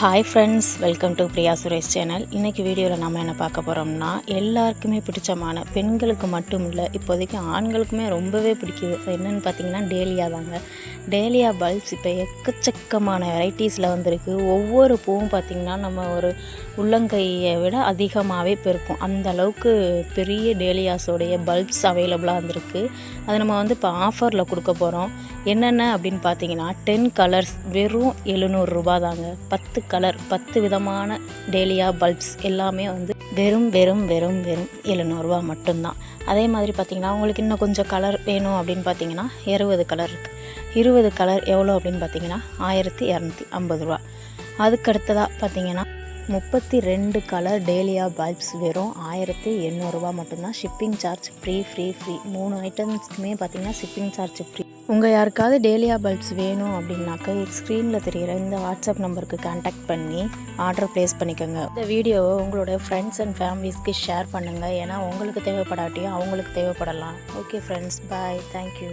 Hi friends welcome to Priya Suresh channel இன்றைக்கி வீடியோவில் நம்ம என்ன பார்க்க போகிறோம்னா எல்லாருக்குமே பிடிச்சமான பெண்களுக்கு மட்டும் இல்லை இப்போதைக்கு ஆண்களுக்குமே ரொம்பவே பிடிக்குது. என்னென்னு பார்த்தீங்கன்னா டேலியா தாங்க டேலியா பல்ப்ஸ் இப்போ எக்கச்சக்கமான வெரைட்டிஸில் வந்திருக்கு. ஒவ்வொரு பூவும் பார்த்திங்கன்னா நம்ம ஒரு உள்ளங்கையை விட அதிகமாகவே பெருக்கும். அந்த அளவுக்கு பெரிய டேலியாஸோடைய பல்ப்ஸ் அவைலபிளாக வந்திருக்கு. அதை நம்ம வந்து இப்போ ஆஃபரில் கொடுக்க போகிறோம் என்னென்ன அப்படின்னு பார்த்தீங்கன்னா டென் கலர்ஸ் வெறும் எழுநூறுரூபா தாங்க. பத்து கலர் பத்து விதமான டேலியா பல்ப்ஸ் எல்லாமே வந்து வெறும் வெறும் வெறும் வெறும் எழுநூறுபா மட்டும்தான். அதே மாதிரி பார்த்தீங்கன்னா உங்களுக்கு இன்னும் கொஞ்சம் கலர் வேணும் அப்படின்னு பார்த்தீங்கன்னா இருபது கலர் இருக்குது இருபது கலர் எவ்வளோ அப்படின்னு பார்த்தீங்கன்னா ஆயிரத்தி இரநூத்தி ஐம்பது ரூபா. அதுக்கடுத்ததாக பார்த்தீங்கன்னா முப்பத்தி ரெண்டு கலர் டேலியா பல்ப்ஸ் வெறும் ஆயிரத்தி எண்ணூறுரூவா மட்டும்தான். Shipping charge free free free மூணு ஐட்டம்ஸ்க்குமே பார்த்தீங்கன்னா ஷிப்பிங் சார்ஜ் ஃப்ரீ உங்கள் யாருக்காவது டேலியா பல்ப்ஸ் வேணும் அப்படின்னாக்க ஸ்க்ரீனில் தெரிகிற இந்த வாட்ஸ்அப் நம்பருக்கு கான்டாக்ட் பண்ணி ஆர்டர் ப்ளேஸ் பண்ணிக்கோங்க. இந்த வீடியோவை உங்களோட ஃப்ரெண்ட்ஸ் அண்ட் ஃபேமிலிஸ்க்கு ஷேர் பண்ணுங்கள் ஏன்னா உங்களுக்கு தேவைப்படாட்டியும் அவங்களுக்கு தேவைப்படலாம். Okay friends bye thank you